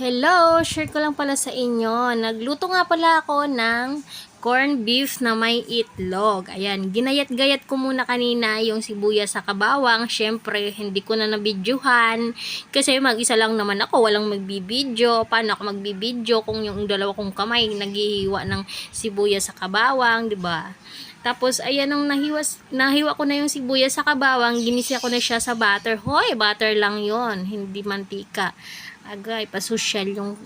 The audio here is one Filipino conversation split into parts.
Hello! Share ko lang pala sa inyo. Nagluto nga pala ako ng corn beef na may itlog. Ayan, ginayat-gayat ko muna kanina yung sibuyas sa kabawang. Siyempre, hindi ko na nabidyohan. Kasi mag-isa lang naman ako, walang magbibidyo. Paano ako magbibidyo kung yung dalawa kong kamay naghihiwa ng sibuyas sa kabawang, di ba? Tapos, ayan, nung nahiwas, nahiwa ko na yung sibuyas sa kabawang, ginisa ko na siya sa butter. Hoy, butter lang yon hindi mantika. Agay, pasosyal yung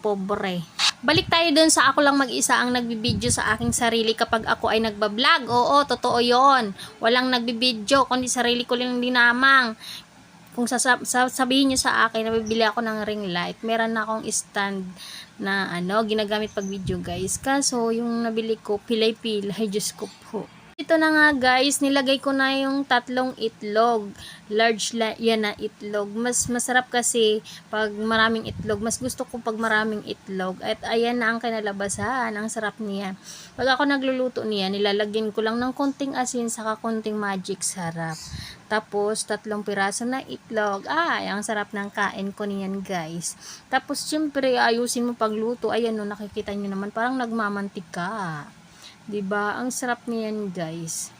pobre. Balik tayo dun sa ako lang mag-isa ang nagbibideo sa aking sarili kapag ako ay nagbablog. Oo, totoo yon Walang nagbibideo, kundi sarili ko lang dinamang. Kung sasab- sabihin nyo sa akin, nabibili ako ng ring light, meron na akong stand na ano, ginagamit pag video guys. Kaso, yung nabili ko, pilay-pilay, Diyos ko po. Ito na nga guys, nilagay ko na yung tatlong itlog. Large la, yan na itlog. Mas masarap kasi pag maraming itlog. Mas gusto ko pag maraming itlog. At ayan na ang kinalabasan. Ang sarap niya. Pag ako nagluluto niya, nilalagyan ko lang ng konting asin saka konting magic sarap. Tapos, tatlong piraso na itlog. Ay, ang sarap ng kain ko niyan, guys. Tapos, syempre, ayusin mo pagluto. Ayan, no, nakikita nyo naman, parang nagmamantika. 'Di ba? Ang sarap niyan, guys.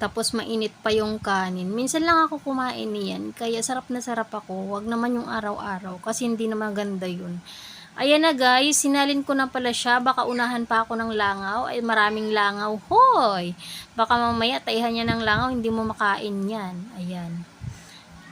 Tapos mainit pa yung kanin. Minsan lang ako kumain niyan, kaya sarap na sarap ako. Wag naman yung araw-araw kasi hindi na maganda 'yun. Ayan na guys, sinalin ko na pala siya. Baka unahan pa ako ng langaw. Ay maraming langaw. Hoy! Baka mamaya taihan niya ng langaw, hindi mo makain yan. Ayan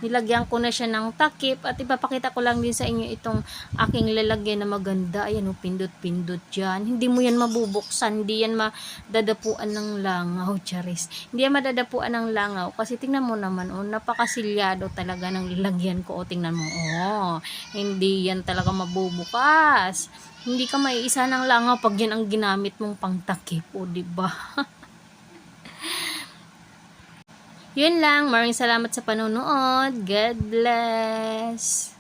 nilagyan ko na siya ng takip at ipapakita ko lang din sa inyo itong aking lalagyan na maganda. Ayan o pindot-pindot dyan. Hindi mo yan mabubuksan hindi yan madadapuan ng langaw charis. Hindi yan madadapuan ng langaw kasi tingnan mo naman oh napakasilyado talaga ng lalagyan ko. O tingnan mo oh hindi yan talaga mabubukas. Hindi ka maiisa ng langaw pag yan ang ginamit mong pangtakip o di ba Yun lang. Maraming salamat sa panonood. God bless.